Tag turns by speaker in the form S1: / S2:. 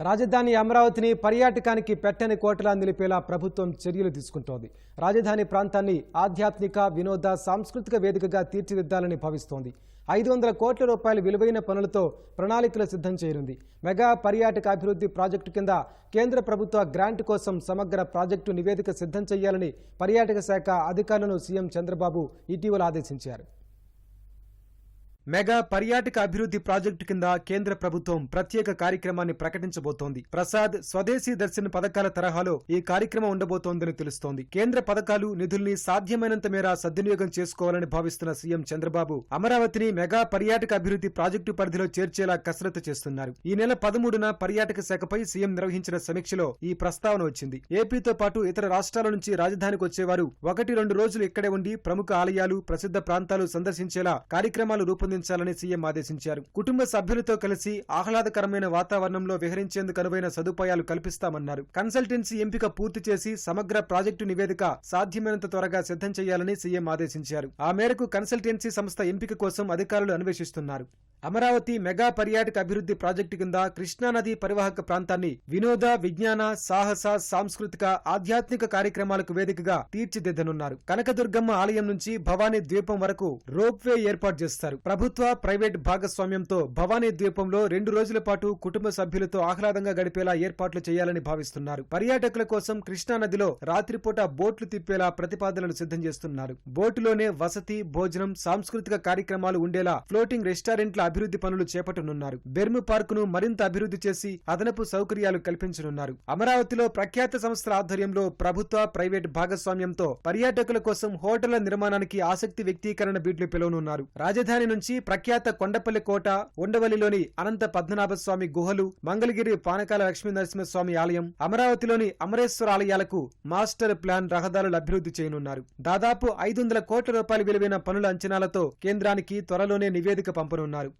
S1: రాజధాని అమరావతిని పర్యాటకానికి పెట్టని కోటలా నిలిపేలా ప్రభుత్వం చర్యలు తీసుకుంటోంది. రాజధాని ప్రాంతాన్ని ఆధ్యాత్మిక వినోద సాంస్కృతిక వేదికగా తీర్చిదిద్దాలని భావిస్తోంది. ఐదు వందల కోట్ల రూపాయల విలువైన పనులతో ప్రణాళికలు సిద్ధం చేయనుంది. మెగా పర్యాటక అభివృద్ధి ప్రాజెక్టు కింద కేంద్ర ప్రభుత్వ గ్రాంట్ కోసం సమగ్ర ప్రాజెక్టు నివేదిక సిద్ధం చేయాలని పర్యాటక శాఖ అధికారులను సీఎం చంద్రబాబు ఇటీవల ఆదేశించారు. మెగా పర్యాటక అభివృద్ధి ప్రాజెక్టు కింద కేంద్ర ప్రభుత్వం ప్రత్యేక కార్యక్రమాన్ని ప్రకటించబోతోంది. ప్రసాద్ స్వదేశీ దర్శన్ పథకాల తరహాలో ఈ కార్యక్రమం ఉండబోతోందని తెలుస్తోంది. కేంద్ర పథకాలు నిధుల్ని సాధ్యమైనంత మేర సద్వినియోగం చేసుకోవాలని భావిస్తున్న సీఎం చంద్రబాబు అమరావతిని మెగా పర్యాటక అభివృద్ధి ప్రాజెక్టు పరిధిలో చేర్చేలా కసరత్తు చేస్తున్నారు. ఈ నెల పదమూడున పర్యాటక శాఖపై సీఎం నిర్వహించిన సమీక్షలో ఈ ప్రస్తావన వచ్చింది. ఏపీతో పాటు ఇతర రాష్ట్రాల నుంచి రాజధానికి వచ్చేవారు ఒకటి రెండు రోజులు ఇక్కడే ఉండి ప్రముఖ ఆలయాలు ప్రసిద్ధ ప్రాంతాలు సందర్శించేలా కార్యక్రమాలు రూపొందించాలని సీఎం ఆదేశించారు. కుటుంబ సభ్యులతో కలిసి ఆహ్లాదకరమైన వాతావరణంలో విహరించేందుకు అనువైన సదుపాయాలు కల్పిస్తామన్నారు. కన్సల్టెన్సీ ఎంపిక పూర్తి చేసి సమగ్ర ప్రాజెక్టు నివేదిక సాధ్యమైనంత త్వరగా సిద్ధం చేయాలని సీఎం ఆదేశించారు. ఆ మేరకు కన్సల్టెన్సీ సంస్థ ఎంపిక కోసం అధికారులు అన్వేషిస్తున్నారు. అమరావతి మెగా పర్యాటక అభివృద్ధి ప్రాజెక్టు కింద కృష్ణానది పరివాహక ప్రాంతాన్ని వినోద విజ్ఞాన సాహస సాంస్కృతిక ఆధ్యాత్మిక కార్యక్రమాలకు వేదికగా తీర్చిదిద్దనున్నారు. కనకదుర్గమ్మ ఆలయం నుంచి భవానీ ద్వీపం వరకు రోప్ వే ఏర్పాటు చేస్తారు. ప్రభుత్వ ప్రైవేట్ భాగస్వామ్యంతో భవానీ ద్వీపంలో రెండు రోజుల పాటు కుటుంబ సభ్యులతో ఆహ్లాదంగా గడిపేలా ఏర్పాట్లు చేయాలని భావిస్తున్నారు. పర్యాటకుల కోసం కృష్ణానదిలో రాత్రిపూట బోట్లు తిప్పేలా ప్రతిపాదనలు సిద్ధం చేస్తున్నారు. బోటులోనే వసతి భోజనం సాంస్కృతిక కార్యక్రమాలు ఉండేలా ఫ్లోటింగ్ రెస్టారెంట్ల అభివృద్ధి పనులు చేపట్టనున్నారు. బెర్ము పార్కును మరింత అభివృద్ధి చేసి అదనపు సౌకర్యాలు కల్పించనున్నారు. అమరావతిలో ప్రఖ్యాత సంస్థల ఆధ్వర్యంలో ప్రభుత్వ ప్రైవేట్ భాగస్వామ్యంతో పర్యాటకుల కోసం హోటళ్ళ నిర్మాణానికి ఆసక్తి వ్యక్తీకరణ బీట్లు పిలువనున్నారు. రాజధాని నుంచి ప్రఖ్యాత కొండపల్లి కోట ఉండవల్లిలోని అనంత పద్మనాభ స్వామి గుహలు మంగళగిరి పానకాల లక్ష్మీ నరసింహస్వామి ఆలయం అమరావతిలోని అమరేశ్వర ఆలయాలకు మాస్టర్ ప్లాన్ రహదారులు అభివృద్ధి చేయనున్నారు. దాదాపు ఐదు వందల కోట్ల రూపాయల విలువైన పనుల అంచనాలతో కేంద్రానికి త్వరలోనే నివేదిక పంపనున్నారు.